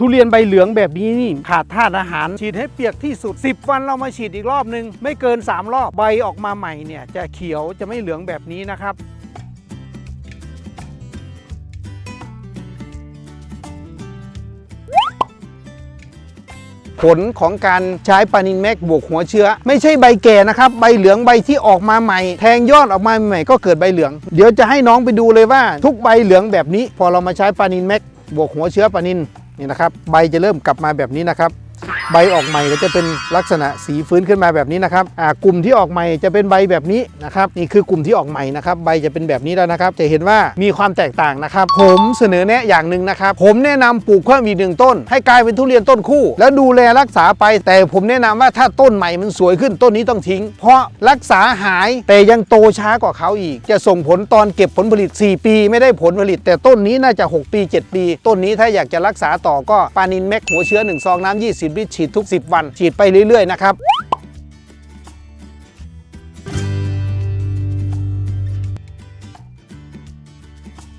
ทุเรียนใบเหลืองแบบนี้นี่ขาดธาตุอาหาร ฉีดให้เปียกที่สุด 10 วันเรามาฉีดอีกรอบนึง ไม่เกิน 3 รอบใบออกมาใหม่เนี่ย จะเขียวจะไม่เหลืองแบบนี้นะครับผลของการใช้ปานินแม็กบวกหัวเชื้อ ไม่ใช่ใบแก่นะครับ ใบเหลืองใบที่ออกมาใหม่ แทงยอดออกมาใหม่ก็เกิดใบเหลือง เดี๋ยวจะให้น้องไปดูเลยว่า ทุกใบเหลืองแบบนี้ พอเรามาใช้ปานินแม็กบวกหัวเชื้อปานิน นี่นะครับ ใบจะเริ่มกลับมาแบบนี้นะครับ ใบออกใหม่ก็จะเป็นลักษณะสีฟื้นขึ้นมาแบบนี้นะครับอ่ากลุ่มที่ออกใหม่จะเป็นใบแบบนี้นะครับนี่คือกลุ่มที่ออกใหม่นะครับใบจะเป็นแบบนี้แล้วนะครับ จะเห็นว่ามีความแตกต่างนะครับ ผมเสนอแนะอย่างหนึ่งนะครับ ผมแนะนำปลูกเพิ่มอีกหนึ่งต้น ให้กลายเป็นทุเรียนต้นคู่ แล้วดูแลรักษาไป แต่ผมแนะนำว่าถ้าต้นใหม่มันสวยขึ้นต้นนี้ต้องทิ้ง เพราะรักษาหายแต่ยังโตช้ากว่าเขาอีก จะส่งผลตอนเก็บผลผลิต 4 ปี ไม่ได้ผลผลิต แต่ต้นนี้น่าจะ 6 ปี 7 ปี ต้นนี้ถ้าอยากจะรักษาต่อก็ปานินแม็กหัวเชื้อ1ซองน้ำ20ลิตรฉีดทุก 10 วัน ฉีดไปเรื่อยๆนะครับ